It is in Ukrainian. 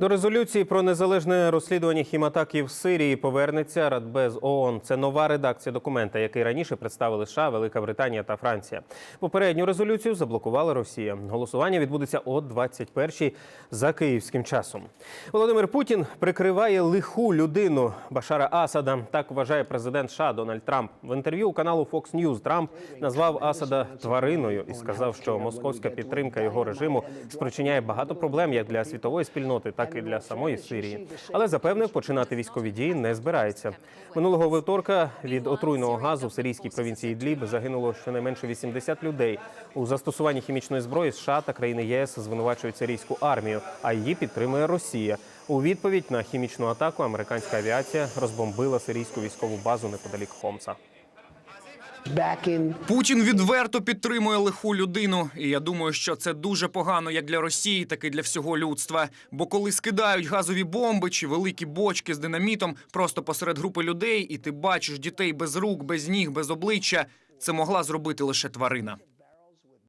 До резолюції про незалежне розслідування хіматаків в Сирії повернеться Радбез ООН. Це нова редакція документа, який раніше представили США, Велика Британія та Франція. Попередню резолюцію заблокувала Росія. Голосування відбудеться о 21-й за київським часом. Володимир Путін прикриває лиху людину Башара Асада. Так вважає президент США Дональд Трамп. В інтерв'ю у каналу Fox News Трамп назвав Асада твариною і сказав, що московська підтримка його режиму спричиняє багато проблем як для світової спільноти, так і для самої Сирії. Але запевнив, починати військові дії не збирається. Минулого вівторка від отруйного газу в сирійській провінції Ідліб загинуло щонайменше 80 людей. У застосуванні хімічної зброї США та країни ЄС звинувачують сирійську армію, а її підтримує Росія. У відповідь на хімічну атаку американська авіація розбомбила сирійську військову базу неподалік Хомса. Путін відверто підтримує лиху людину, і я думаю, що це дуже погано як для Росії, так і для всього людства. Бо коли скидають газові бомби чи великі бочки з динамітом просто посеред групи людей, і ти бачиш дітей без рук, без ніг, без обличчя, це могла зробити лише тварина.